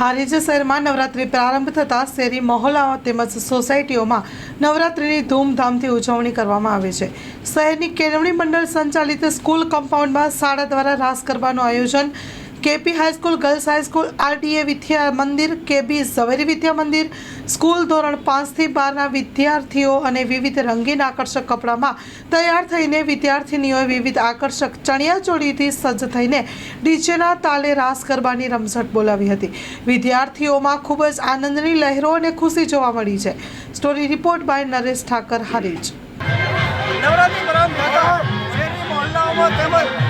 હારીજ શહેરમાં નવરાત્રિ પ્રારંભ થતાં શેરી, મહોલ્લાઓ તેમજ સોસાયટીઓમાં નવરાત્રિની ધૂમધામથી ઉજવણી કરવામાં આવે છે. શહેરની કેળવણી મંડળ સંચાલિત સ્કૂલ કમ્પાઉન્ડમાં શાળા દ્વારા રાસ ગરબાનું આયોજન KP high school girls high school RDA Vidya Mandir, KB Zaveri Vidya Mandir, school ધોરણ પાંચથી બારના વિદ્યાર્થીઓ અને વિવિધ રંગીન આકર્ષક કપડામાં તૈયાર થઈને વિદ્યાર્થિનીઓએ વિવિધ આકર્ષક ચણિયાચોળીથી સજ્જ થઈને ડીજેના તાલે રાસ ગરબાની રમઝટ બોલાવી હતી. વિદ્યાર્થીઓમાં ખૂબ જ આનંદની લહેરો અને ખુશી જોવા મળી છે. Story report by Naresh Thakar, Harij. Navratri થતા શહેરી મહોલ્લાઓમાં તેમજ